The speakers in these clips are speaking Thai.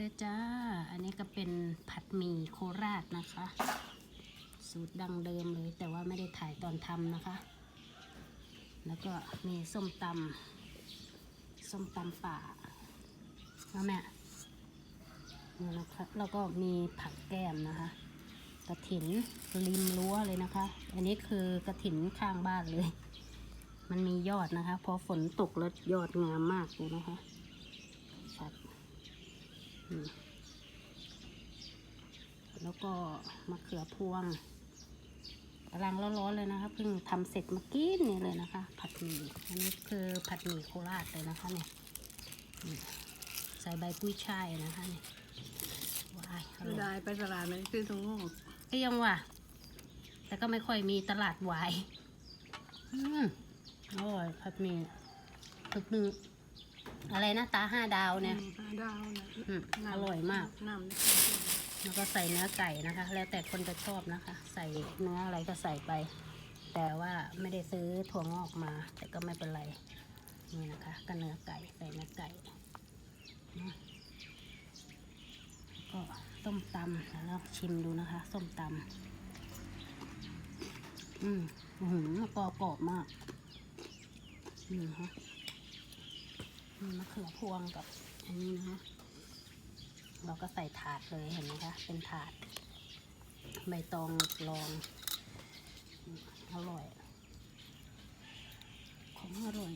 เด้อจ้า อันนี้ก็เป็นผัดหมี่โคราชนะคะ สูตรดังเดิมเลย แต่ว่าไม่ได้ถ่ายตอนทำนะคะ แล้วก็มีส้มตำส้มตำป่าแล้วแม่นี่นะคะแล้วก็มีผักแก้มนะคะ กระถินริมรั้วเลยนะคะ อันนี้คือกระถินข้างบ้านเลย มันมียอดนะคะ พอฝนตกแล้วยอดงามมากเลยนะคะชัดอืม แล้วก็มะเขือพวงกำลังร้อนๆเลยนะคะเพิ่งทำเสร็จเมื่อกี้นี่เลยนะคะ ผัดหมี่อันนี้คือผัดหมี่โคราชเลยนะคะเนี่ยนี่ใส่ใบกุ้ยช่ายนะคะเนี่ยว้ายอร่อยได้ไปตลาดไหมซื้อตรงนู้นก็ยังว่ะแต่ก็ไม่ค่อยมีตลาดวายอืมอร่อยผัดหมี่ตึกหนึ่งอะไรนะตาห้าดาวเนี่ยห้าดาวนะอืมอร่อยมาก น้ำ แล้วก็ใส่เนื้อไก่นะคะ แล้วแต่คนจะชอบนะคะ ใส่เนื้ออะไรก็ใส่ไป แต่ว่าไม่ได้ซื้อถั่วงอกมา แต่ก็ไม่เป็นไรนี่นะคะก็เนื้อไก่ใส่เนื้อไก่นะก็ส้มตำแล้วชิมดูนะคะ ส้มตำอืมอื้อหืมะกอกรอบมากนี่นะคะมีมะเขือพวงกับอันนี้นะคะ เราก็ใส่ถาดเลยเห็นไหมคะ เป็นถาด ใบตองรอง อร่อย ของอร่อย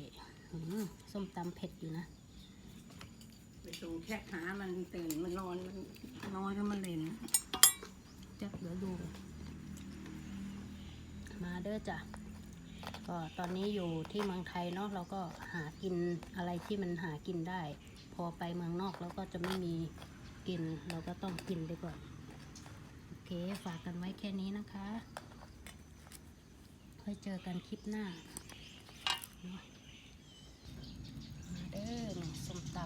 อืมส้มตำเผ็ดอยู่นะไปส่งแค่หามันตื่นมันนอนมันนอนก็มาเล่นจักเดี๋ยวดู มาเด้อจ้ะก็ตอนนี้อยู่ที่เมืองไทยเนาะเราก็หากินอะไรที่มันหากินได้ พอไปเมืองนอกเราก็จะไม่มี กิน เราก็ต้องกินไปก่อน โอเค ฝากกันไว้แค่นี้นะคะ ค่อยเจอกันคลิปหน้าเนาะมาเด้อส้มต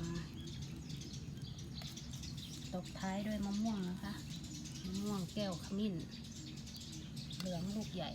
ำตบท้ายด้วยมะม่วงนะคะ มะม่วงแก้วขมิ้น เหลืองลูกใหญ่